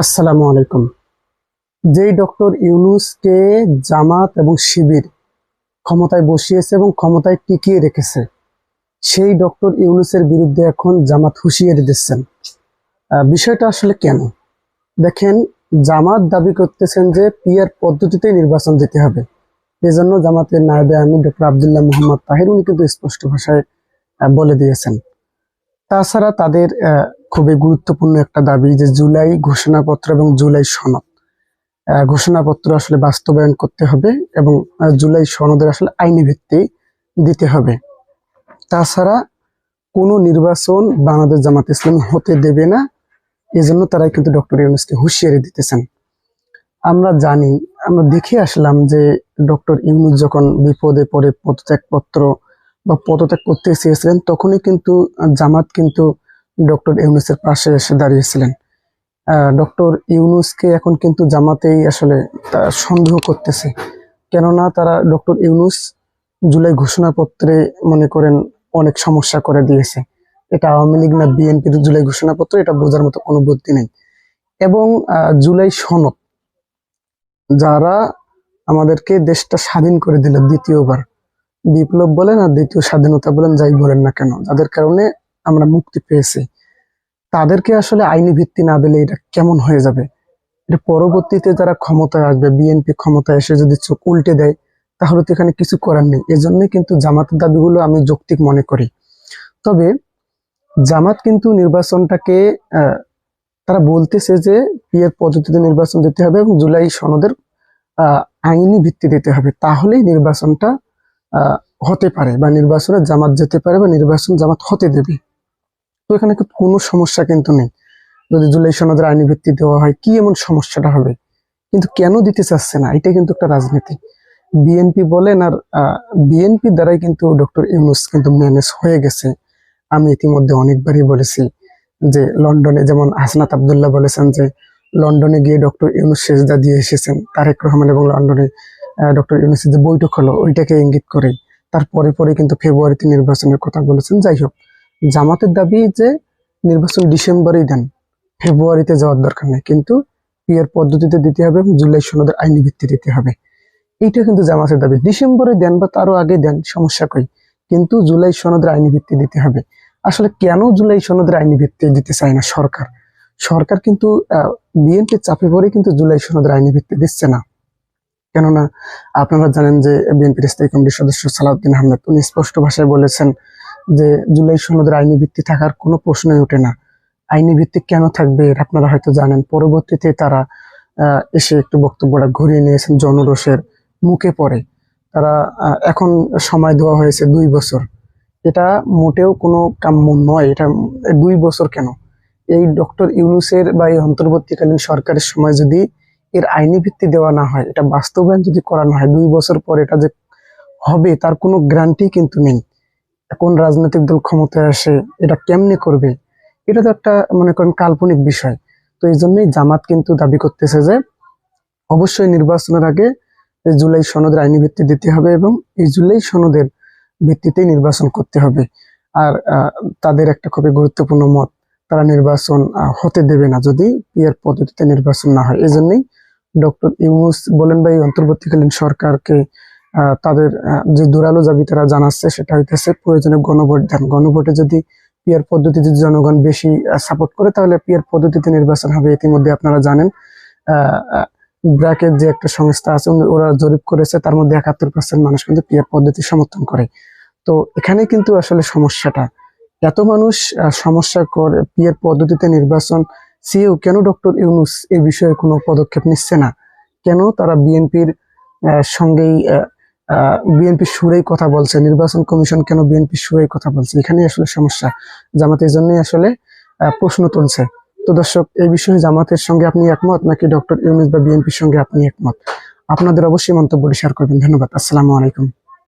আসসালামু আলাইকুম। যেই ডক্টর ইউনুসকে জামাত এবং শিবির ক্ষমতায় বসিয়েছে এবং ক্ষমতায় টিকিয়ে রেখেছে, সেই ডক্টর ইউনুসের বিরুদ্ধে এখন জামাত হুঁশিয়ারি দিচ্ছেন। বিষয়টা আসলে কেন? দেখেন, জামাত দাবি করতেছেন যে পিয়ার পদ্ধতিতে নির্বাচন দিতে হবে। এজন্য জামাতের নায়েবে আমি ডক্টর আবদুল্লাহ মোহাম্মদ তাহির উনি কিন্তু স্পষ্ট ভাষায় বলে দিয়েছেন। তাছাড়া তাদের খুবই গুরুত্বপূর্ণ একটা দাবি যে জুলাই ঘোষণাপত্র এবং জুলাই সনদ। ঘোষণাপত্র আসলে বাস্তবায়ন করতে হবে এবং জুলাই সনদের আসলে আইনি ভিত্তি দিতে হবে। তাছাড়া কোনো নির্বাচন বাংলাদেশ জামাত ইসলাম হতে দেবে না, এজন্য তারা কিন্তু ডক্টর ইউনুসকে হুঁশিয়ারি দিতেছেন। আমরা জানি, আমরা দেখে আসলাম যে ডক্টর ইউনুস যখন বিপদে পড়ে পদত্যাগপত্র বা পদত্যাগ করতে চেয়েছিলেন, তখনই কিন্তু জামাত কিন্তু ডক্টর ইউনুসের পাশে এসে দাঁড়িয়েছিলেন। ডক্টর ইউনুসকে এখন কিন্তু জামাতেই আসলে সন্দেহ করতেছে। কেননা তারা ডক্টর ইউনুস জুলাই ঘোষণাপত্রে মনে করেন অনেক সমস্যা করে দিয়েছে। এটা আওয়ামী লীগ না বিএনপির জুলাই ঘোষণাপত্র, এটা বোঝার মতো কোনো বুদ্ধি নেই। এবং জুলাই সনদ, যারা আমাদেরকে দেশটা স্বাধীন করে দিল, দ্বিতীয়বার। বিপ্লব বলেন আর দ্বিতীয় স্বাধীনতা বলেন, যাই বলেন না কেন, যাদের কারণে আমরা মুক্তি পেয়েছি। তাদেরকে আসলে আইনি ভিত্তি না দিলে এটা কেমন হয়ে যাবে? এটা পরবর্তীতে যারা ক্ষমতায় আসবে বিএনপি ক্ষমতায় এসে যদি চোখ উল্টে দেয়, তাহলে তো এখানে কিছু করার নেই। এজন্যই কিন্তু জামাতের দাবিগুলো আমি যৌক্তিক মনে করি। তবে জামাত কিন্তু নির্বাচনটাকে তারা বলতেছে যে পিয়ের পদ্ধতিতে নির্বাচন দিতে হবে এবং জুলাই সনদের আইনি ভিত্তি দিতে হবে। তাহলেই নির্বাচনটা হতে পারে বা নির্বাচনে জামাত যেতে পারে বা নির্বাচন জামাত হতে দেবে। তো এখানে কোনো সমস্যা কিন্তু নেই। যদি জুলাই সনদের আইনি ভিত্তি দেওয়া হয়, কি এমন সমস্যাটা হবে? কিন্তু কেন দিতে চাচ্ছে না? এটা কিন্তু একটা রাজনীতি। বিএনপি বলেন আর বিএনপি দ্বারাই কিন্তু ডক্টর ইউনুস কিন্তু ম্যানেজ হয়ে গেছে। আমি ইতিমধ্যে অনেকবারই বলেছি যে লন্ডনে, যেমন হাসনাত আবদুল্লাহ বলেছেন যে লন্ডনে গিয়ে ডক্টর ইউনুস সেজদা দিয়ে এসেছেন। তারেক রহমান এবং লন্ডনে ডক্টর ইউনুসের যে বৈঠক হলো, ওইটাকে ইঙ্গিত করে তারপরে পরে কিন্তু ফেব্রুয়ারিতে নির্বাচনের কথা বলেছেন। যাই হোক জামাতের দাবি যে নির্বাচন ডিসেম্বরেই দেন, ফেব্রুয়ারিতে যাওয়ার দরকার নেই, কিন্তু পিয়ার পদ্ধতিতে দিতে হবে এবং জুলাই সনদের আইনি ভিত্তি দিতে হবে। এইটা কিন্তু জামাতের দাবি। ডিসেম্বরে দেন বা তারও আগে দেন, সমস্যা কই? কিন্তু জুলাই সনদের আইনি ভিত্তি দিতে হবে। আসলে কেন জুলাই সনদের আইনি ভিত্তি দিতে চায় না সরকার? সরকার কিন্তু বিএনপির চাপে পড়ে কিন্তু জুলাই সনদের আইনি ভিত্তি দিচ্ছে না। কেননা, আপনারা জানেন যে বিএনপির স্থায়ী কমিটির সদস্য সালাউদ্দিন আহমেদ, উনি স্পষ্ট ভাষায় বলেছেন যে জুলাই সনদের আইনি ভিত্তি থাকার কোনো প্রশ্নই ওঠে না। আইনি ভিত্তি কেন থাকবে আপনারা হয়তো জানেন। পরবর্তীতে তারা এসে একটু বক্তব্যটা ঘুরিয়ে নিয়েছেন জনরোষের মুখে পড়ে। তারা এখন সময় দেওয়া হয়েছে দুই বছর। এটা মোটেও কোনো কাম্য নয়। এটা দুই বছর কেন? এই ডক্টর ইউনুসের বা এই অন্তর্বর্তীকালীন সরকারের সময় যদি এর আইনি ভিত্তি দেওয়া না হয়, এটা বাস্তবায়ন যদি করা না হয়, দুই বছর পর এটা যে হবে, তার কোনো গ্যারান্টি কিন্তু নেই। কোন রাজনৈতিক দল ক্ষমতায় আসে, এটা কেমনে করবে, এটা তো একটা মনে করেন কাল্পনিক বিষয়। তো এই জন্যই জামাত কিন্তু দাবি করতেছে যে, অবশ্যই নির্বাচনের আগে জুলাই সনদের আইনি ভিত্তি দিতে হবে এবং এই জুলাই সনদের ভিত্তিতেই নির্বাচন করতে হবে। আর তাদের একটা খুবই গুরুত্বপূর্ণ মত, তারা নির্বাচন হতে দেবে না যদি পিয়ার পদ্ধতিতে নির্বাচন না হয়। এই জন্যই ডক্টর ইউনুস বলেন বা এই অন্তর্বর্তীকালীন সরকারকে তাদের যে দুরালো দাবি তারা জানাচ্ছে সেটা হইতেছে প্রয়োজনে গণভোট দেন গণভোটে যদি পিয়ার পদ্ধতিতে জনগণ বেশি সাপোর্ট করে, তাহলে পিয়ার পদ্ধতিতে নির্বাচন হবে ইতিমধ্যে, আপনারা জানেন। ব্র্যাকের যে একটা সংস্থা আছে ওরা জরিপ করেছে, তার মধ্যে একাত্তর পার্সেন্ট মানুষ কিন্তু পিয়ার পদ্ধতি সমর্থন করে। তো এখানে কিন্তু আসলে সমস্যাটা। এত মানুষ সমস্যা করে পিয়ার পদ্ধতিতে নির্বাচন, সিও কেন ডক্টর ইউনুস এই বিষয়ে কোনো পদক্ষেপ নিচ্ছে না? কেন তারা বিএনপির সঙ্গেই বিএনপির সুরেই কথা বলছে, নির্বাচন কমিশন কেন বিএনপি সুরেই কথা বলছে? এখানেই আসলে সমস্যা। জামাতের জন্যই আসলে প্রশ্ন তুলছে। তো দর্শক, এই বিষয়ে জামাতের সঙ্গে আপনি একমত, নাকি ডক্টর ইউনুস বা বিএনপির সঙ্গে আপনি একমত? আপনাদের অবশ্যই মন্তব্যটি শেয়ার করবেন। ধন্যবাদ। আসসালামু আলাইকুম।